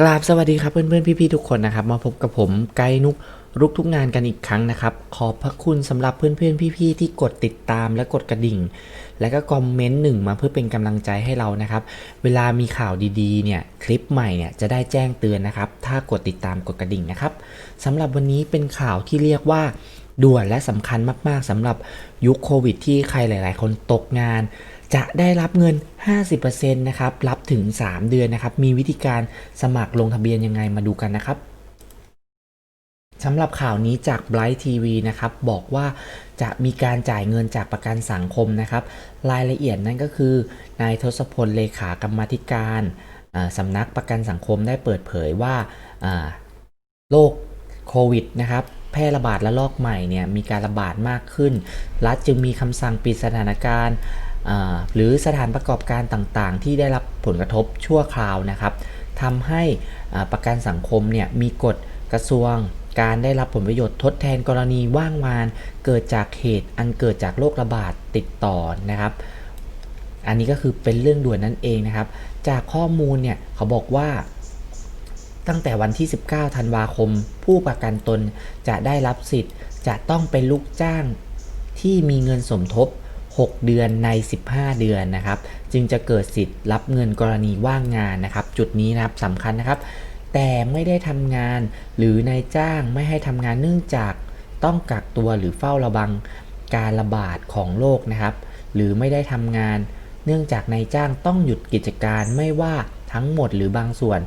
กราบสวัสดีครับเพื่อนๆ พี่ๆ ทุกคนนะครับมาพบกับผมไกด์นุกรุกทุกงานกันอีกครั้งนะครับ ขอบพระคุณสำหรับเพื่อนๆ พี่ๆ ที่กดติดตามและกดกระดิ่ง และก็คอมเมนต์หนึ่งมาเพื่อเป็นกำลังใจให้เรานะครับ เวลามีข่าวดีๆ เนี่ยคลิปใหม่เนี่ยจะได้แจ้งเตือนนะครับ ถ้ากดติดตามกดกระดิ่งนะครับสำหรับวันนี้เป็นข่าวที่เรียกว่าด่วนและสำคัญมากๆสำหรับยุคโควิดที่ใครหลาย ๆ คนตกงาน จะได้รับเงิน 50%นะครับ รับถึง 3 เดือนนะครับ มีวิธีการสมัครลงทะเบียนยังไงมาดูกันนะครับสำหรับข่าวนี้จาก Bright TV นะครับ บอกว่าจะมีการจ่ายเงินจากประกันสังคมนะครับ รายละเอียดนั่นก็คือนายทศพลเลขากรรมธิการสำนักประกันสังคมได้เปิดเผยว่าโรคโควิดนะครับแพร่ระบาดระลอกใหม่เนี่ยมีการระบาดมากขึ้น รัฐจึงมีคำสั่งปิดสถานการณ์ หรือสถานประกอบการต่างๆ ที่ได้รับผลกระทบชั่วคราวนะครับทำให้ประกันสังคมเนี่ยมีกฎกระทรวง การได้รับผลประโยชน์ทดแทนกรณีว่างงาน เกิดจากเหตุอันเกิดจากโรคระบาดติดต่อนะครับ อันนี้ก็คือเป็นเรื่องด่วนนั่นเองนะครับ จากข้อมูลเนี่ยเขาบอกว่าตั้งแต่วันที่ 19 ธันวาคม ผู้ประกันตนจะได้รับสิทธิ์ จะต้องเป็นลูกจ้างที่มีเงินสมทบ 6 เดือนใน 15 เดือนนะครับ จึงจะเกิดสิทธิ์รับเงินกรณีว่างงานนะครับ จุดนี้นะครับสำคัญนะครับ แต่ไม่ได้ทำงานหรือนายจ้างไม่ให้ทำงานเนื่องจากต้องกักตัวหรือเฝ้าระวังการระบาดของโรคนะครับ หรือไม่ได้ทำงาน เนื่องจากนายจ้างต้องหยุดกิจการไม่ว่าทั้งหมดหรือบางส่วน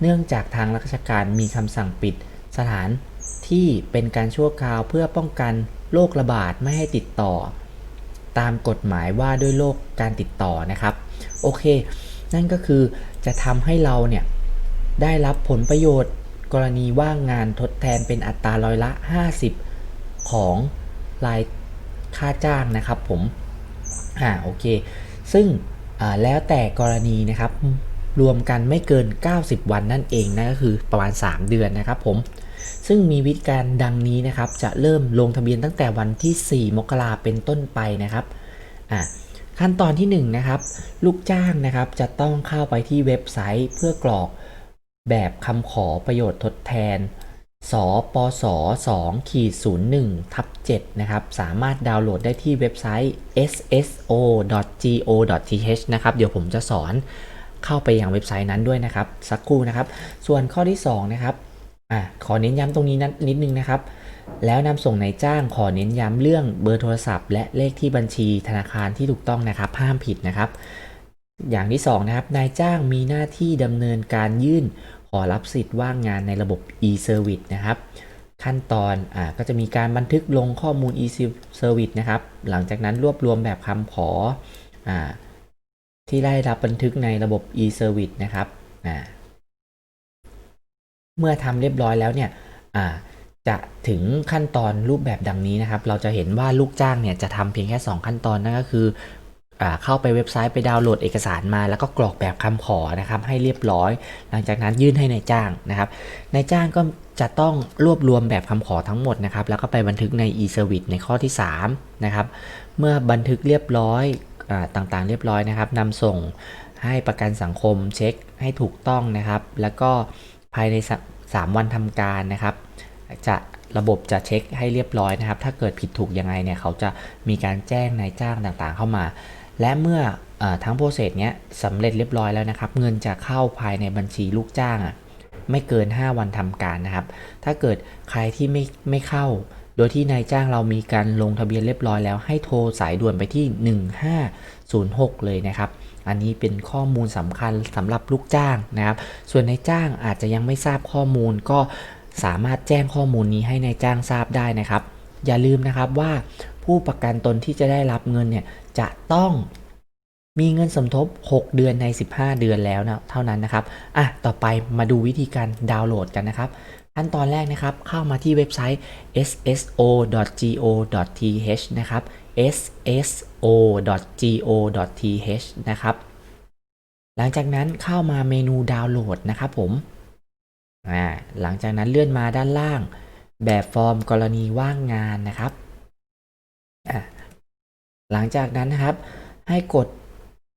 เนื่องจากทางราชการมีคำสั่งปิดสถานที่เป็นการชั่วคราวเพื่อป้องกันโรคระบาดไม่ให้ติดต่อ ตามกฎหมายว่าด้วยโรคการติดต่อนะครับ โอเค นั่นก็คือจะทำให้เราเนี่ยได้รับผลประโยชน์ กรณีว่างงานทดแทนเป็นอัตราร้อยละ 50 ของรายค่าจ้างนะครับผม อ่าโอเค ซึ่งแล้วแต่กรณีนะครับ รวมกันไม่เกิน 90 วันนั่นเองนะก็คือประมาณ 3 เดือนนะครับผม ซึ่งมีวิธีการดังนี้นะครับ จะเริ่มลงทะเบียนตั้งแต่วันที่ 4 มกราเป็นต้นไปนะครับอะขั้นตอนที่1นะครับ ลูกจ้างนะครับจะต้องเข้าไปที่เว็บไซต์เพื่อกรอกแบบคำขอประโยชน์ทดแทน สปส2ขีด01ทับ7นะครับ สามารถดาวน์โหลดได้ที่เว็บไซต์ sso.go.th นะครับ เดี๋ยวผมจะสอนเข้าไปอยังเว็บไซต์นั้นด้วยนะครับ สักครู่นะครับ ส่วนข้อที่2นะครับ อะขอเน้นย้ำตรงนี้นิดนึงนะครับ แล้วนำส่งนายจ้างขอเน้นย้ำเรื่องเบอร์โทรศัพท์ และเลขที่บัญชีธนาคารที่ถูกต้องนะครับ ห้ามผิดนะครับ อย่างที่2นะครับนายจ้างมีหน้าที่ดำเนินการยื่น ขอรับสิทธิ์ว่างงานในระบบ e-service นะครับขั้นตอนอก็จะมีการบันทึกลงข้อมูล e-service นะครับ หลังจากนั้นรวบรวมแบบคำขออที่ได้รับบันทึกในระบบ e-service นะครับ เมื่อทำเรียบร้อยแล้วเนี่ยจะถึงขั้นตอนรูปแบบดังนี้นะครับ เราจะเห็นว่าลูกจ้างเนี่ยจะทำเพียงแค่ 2 ขั้นตอนนั่นก็คือเข้าไปเว็บไซต์ไปดาวน์โหลดเอกสารมาแล้วก็กรอกแบบคำขอนะครับให้เรียบร้อย หลังจากนั้นยื่นให้ในายจ้างนะครับนายจ้างก็จะต้องรวบรวมแบบคำขอทั้งหมดนะครับแล้วก็ไปบันทึกใน e-service ในข้อที่3นะครับเมื่อบันทึกเรียบร้อยอต่างๆ เรียบร้อยนะครับนำส่งให้ประกันสังคมเช็คให้ถูกต้องนะครับ แล้วก็ ภายในสามวันทำการนะครับ จะระบบจะเช็คให้เรียบร้อยนะครับ ถ้าเกิดผิดถูกยังไงเนี่ยเขาจะมีการแจ้งนายจ้างต่างๆ เข้ามา และเมื่ออทั้งโปรเซสเนี้ยสำเร็จเรียบร้อยแล้วนะครับ เงินจะเข้าภายในบัญชีลูกจ้างอะไม่เกิน 5 วันทำการนะครับ ถ้าเกิดใครที่ไม่ไม่เข้า โดยที่นายจ้างเรามีการลงทะเบียนเรียบร้อยแล้วให้โทรสายด่วนไปที่ 1506 เลยนะครับ อันนี้เป็นข้อมูลสำคัญสำหรับลูกจ้างนะครับ ส่วนนายจ้างอาจจะยังไม่ทราบข้อมูลก็สามารถแจ้งข้อมูลนี้ให้นายจ้างทราบได้นะครับ อย่าลืมนะครับว่าผู้ประกันตนที่จะได้รับเงินเนี่ยจะต้องมีเงินสมทบ 6 เดือนใน 15 เดือนแล้วนะเท่านั้นนะครับอะต่อไปมาดูวิธีการดาวน์โหลดกันนะครับขั้นตอนแรกนะครับเข้ามาที่เว็บไซต์ sso.go.th นะครับ sso.go.th นะครับ หลังจากนั้นเข้ามาเมนูดาวน์โหลดนะครับผมหลังจากนั้นเลื่อนมาด้านล่าง แบบฟอร์มกรณีว่างงานนะครับหลังจากนั้นนะครับ ให้กด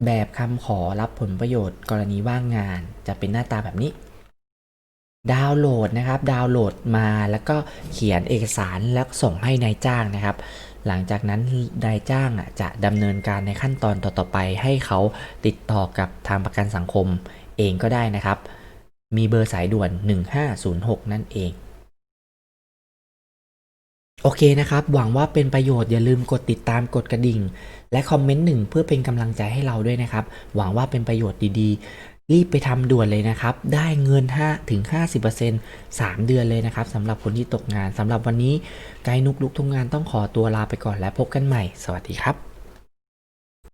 แบบคำขอรับผลประโยชน์กรณีว่างงาน จะเป็นหน้าตาแบบนี้ ดาวน์โหลดนะครับ ดาวน์โหลดมาแล้วก็เขียนเอกสารแล้วส่งให้นายจ้างนะครับ หลังจากนั้นนายจ้างจะดำเนินการในขั้นตอนต่อๆไป ให้เขาติดต่อกับทางประกันสังคมเองก็ได้นะครับ มีเบอร์สายด่วน 1506 นั่นเอง โอเคนะครับ หวังว่าเป็นประโยชน์อย่าลืมกดติดตามกดกระดิ่ง และคอมเมนต์หนึ่งเพื่อเป็นกำลังใจให้เราด้วยนะครับ หวังว่าเป็นประโยชน์ดีๆ รีบไปทำด่วนเลยนะครับ ได้เงิน5ถึง 50% 3 เดือนเลยนะครับสำหรับคนที่ตกงานสำหรับวันนี้ไกด์นุกลุกทุกงานต้องขอตัวลาไปก่อนและพบกันใหม่ สวัสดีครับ